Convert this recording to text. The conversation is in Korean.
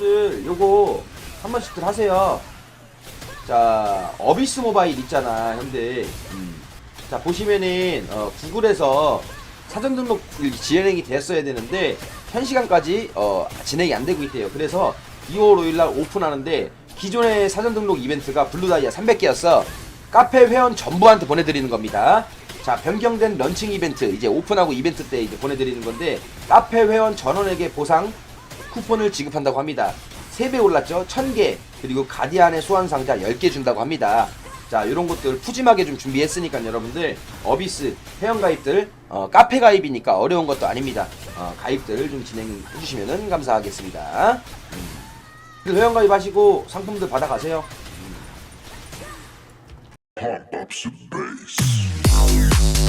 형들 요거 한 번씩들 하세요. 자 어비스 모바일 있잖아 형들. 음. 자 보시면은 어, 구글에서 사전 등록 진행이 됐어야 되는데 현 시간까지 어, 진행이 안 되고 있대요. 그래서 2월 5일 날 오픈하는데 기존의 사전 등록 이벤트가 블루다이아 300개였어. 카페 회원 전부한테 보내드리는 겁니다. 자 변경된 런칭 이벤트 이제 오픈하고 이벤트 때 이제 보내드리는 건데 카페 회원 전원에게 보상 쿠폰을 지급한다고 합니다. 3배 올랐죠? 1000개 그리고 가디안의 소환 상자 10개 준다고 합니다. 자 이런 것들 푸짐하게 좀 준비했으니까 여러분들 어비스 회원 가입들 어, 카페 가입이니까 어려운 것도 아닙니다. 어, 가입들 좀 진행해 주시면 감사하겠습니다. 음. 회원 가입하시고 상품들 받아가세요. Bass.